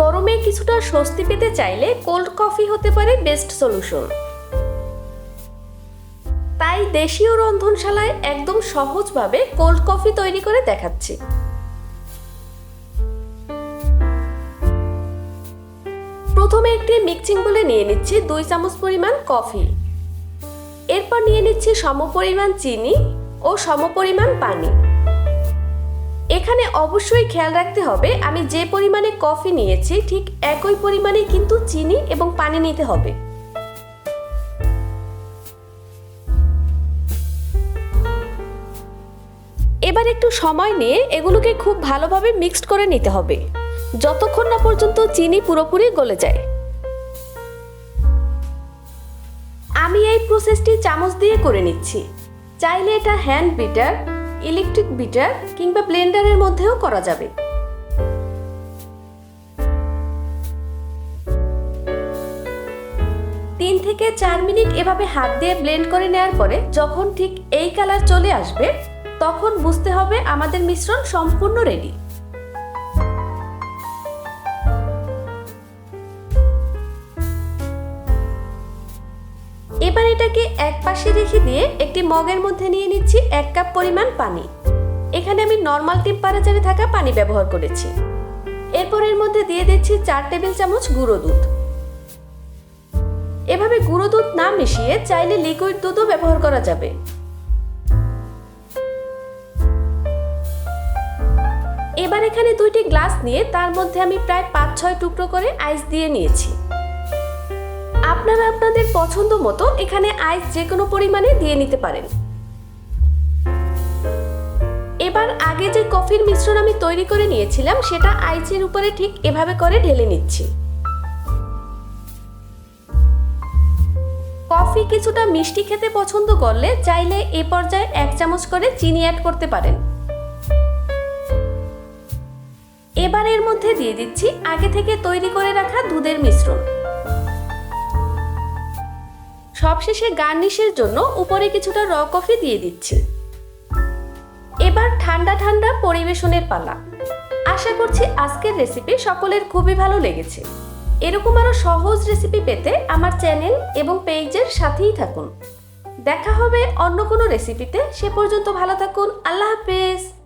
গরমে কিছুটা স্বস্তি পেতে চাইলে কোল্ড কফি হতে পারে বেস্ট সলিউশন। তাই দেশীয় রন্ধনশালায় একদম সহজভাবে কোল্ড কফি তৈরি করে দেখাচ্ছি। প্রথমে একটি মিক্সিং বলে নিয়ে নিচ্ছি দুই চামচ পরিমাণ কফি। এরপর নিয়ে নিচ্ছি সমপরিমাণ চিনি ও সমপরিমাণ পানি। এখানে অবশ্যই খেয়াল রাখতে হবে, আমি যে পরিমাণে কফি নিয়েছি, ঠিক একই পরিমাণে কিন্তু চিনি এবং পানি নিতে হবে। এবার একটু সময় নিয়ে এগুলোকে খুব ভালোভাবে মিক্সড করে নিতে হবে, যতক্ষণ না পর্যন্ত চিনি পুরোপুরি গলে যায়। আমি এই প্রসেসটি চামচ দিয়ে করে নিচ্ছি, চাইলে এটা হ্যান্ড বিটার ইলেকট্রিক বিটার কিংবা ব্লেন্ডারের মধ্যেও করা যাবে। তিন থেকে চার মিনিট এভাবে হাত দিয়ে ব্লেন্ড করে নেওয়ার পরে যখন ঠিক এই কালার চলে আসবে, তখন বুঝতে হবে আমাদের মিশ্রণ সম্পূর্ণ রেডি এবার এটাকে এক পাশে রেখে দিয়ে একটি মগের মধ্যে নিয়ে নিচ্ছি এক কাপ পরিমাণ পানি। এখানে আমি নর্মাল টেম্পারেচারে থাকা পানি ব্যবহার করেছি। এরপর এর মধ্যে দিয়ে দিচ্ছি চার টেবিল চামচ গুঁড়ো দুধ। এভাবে গুঁড়ো দুধ না মিশিয়ে চাইলে লিকুইড দুধও ব্যবহার করা যাবে। এবার এখানে দুইটি গ্লাস নিয়ে তার মধ্যে আমি প্রায় পাঁচ ছয় টুকরো করে আইস দিয়ে নিয়েছি। আপনারা আপনাদের পছন্দ মতো এখানে আইস যে কোনো পরিমাণে দিয়ে নিতে পারেন। এবার আগে যে কফির মিশ্রণ আমি তৈরি করে নিয়েছিলাম, সেটা আইসের উপরে ঠিক এভাবে করে ঢেলে নিচ্ছি। কফি কিছুটা মিষ্টি খেতে পছন্দ করলে চাইলে এ পর্যায়ে এক চামচ করে চিনি অ্যাড করতে পারেন। এবার এর মধ্যে দিয়ে দিচ্ছি আগে থেকে তৈরি করে রাখা দুধের মিশ্রণ। সবশেষে গার্নিশের জন্য উপরে কিছুটা র কফি দিয়ে দিচ্ছি। এবার ঠান্ডা ঠান্ডা পরিবেশনের পালা। আশা করছি আজকের রেসিপি সকলের খুবই ভালো লেগেছে। এরকম আরও সহজ রেসিপি পেতে আমার চ্যানেল এবং পেজের সাথেই থাকুন। দেখা হবে অন্য কোনো রেসিপিতে সে পর্যন্ত ভালো থাকুন। আল্লাহ হাফেজ।